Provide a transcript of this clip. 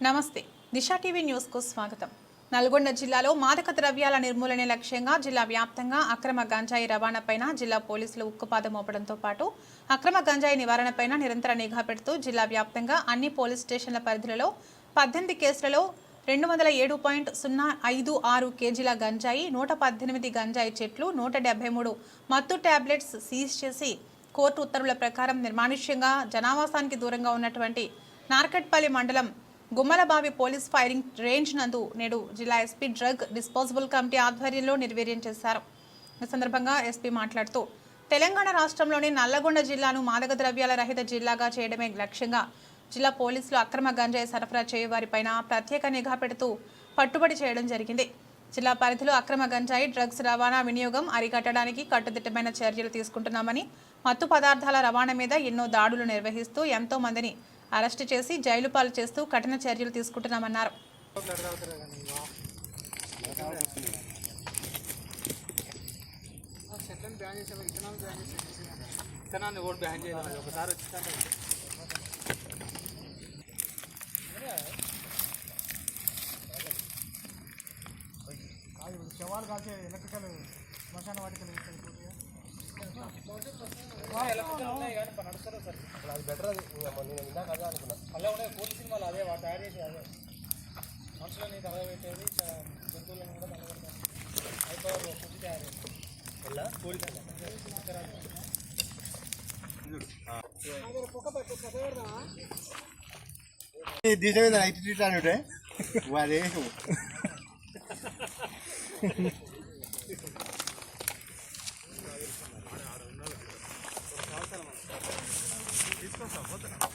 నమస్తే. దిశా టీవీ న్యూస్కు స్వాగతం. నల్గొండ జిల్లాలో మాదక ద్రవ్యాల నిర్మూలనే లక్ష్యంగా జిల్లా వ్యాప్తంగా అక్రమ గంజాయి రవాణాపైన జిల్లా పోలీసులు ఉక్కుపాదం మోపడంతో పాటు అక్రమ గంజాయి నివారణపైన నిరంతర నిఘా పెడుతూ జిల్లా వ్యాప్తంగా అన్ని పోలీస్ స్టేషన్ల పరిధిలో పద్దెనిమిది కేసులలో రెండు వందల ఏడు పాయింట్ సున్నా ఐదు ఆరు కేజీల గంజాయి నూట పద్దెనిమిది గంజాయి చెట్లు నూట డెబ్బై మూడు మత్తు టాబ్లెట్స్ సీజ్ చేసి కోర్టు ఉత్తర్వుల ప్రకారం నిర్మానుష్యంగా జనావాసానికి దూరంగా ఉన్నటువంటి నార్కట్పల్లి మండలం గుమ్మలబావి పోలీస్ ఫైరింగ్ రేంజ్ నందు నేడు జిల్లా ఎస్పీ డ్రగ్ డిస్పోజబుల్ కమిటీ ఆధ్వర్యంలో నిర్వీర్యం చేశారు. ఈ సందర్భంగా ఎస్పీ మాట్లాడుతూ తెలంగాణ రాష్ట్రంలోని నల్లగొండ జిల్లాను మాదక ద్రవ్యాల రహిత జిల్లాగా చేయడమే లక్ష్యంగా జిల్లా పోలీసులు అక్రమ గంజాయి సరఫరా చేయవారిపైన ప్రత్యేక నిఘా పెడుతూ పట్టుబడి చేయడం జరిగింది. జిల్లా పరిధిలో అక్రమ గంజాయి డ్రగ్స్ రవాణా వినియోగం అరికట్టడానికి కట్టుదిట్టమైన చర్యలు తీసుకుంటున్నామని మత్తు పదార్థాల రవాణా మీద ఎన్నో దాడులు నిర్వహిస్తూ ఎంతో మందిని అరెస్టు చేసి జైలు పాలు చేస్తూ కఠిన చర్యలు తీసుకుంటున్నామన్నారు. విత్తనాన్ని బ్యాన్ ఒకసారి శవాలు కాల్చే ఎలక్ట్రికల్ శ్మశాన వాటికలు. అది బెటర్ అది నేను ఇందాక అదే అనుకున్నా అలా ఉన్నాయి పోలీస్ సినిమాలు అదే వాడు తయారు చేసి అదే మనుషులని చ- జంతువులను కూడా తగలబెడతారు అయిపోవాలి ఫుడ్ తయారు. పోలీస్ దీని మీద ఐటీ వాడే 刚才我问的。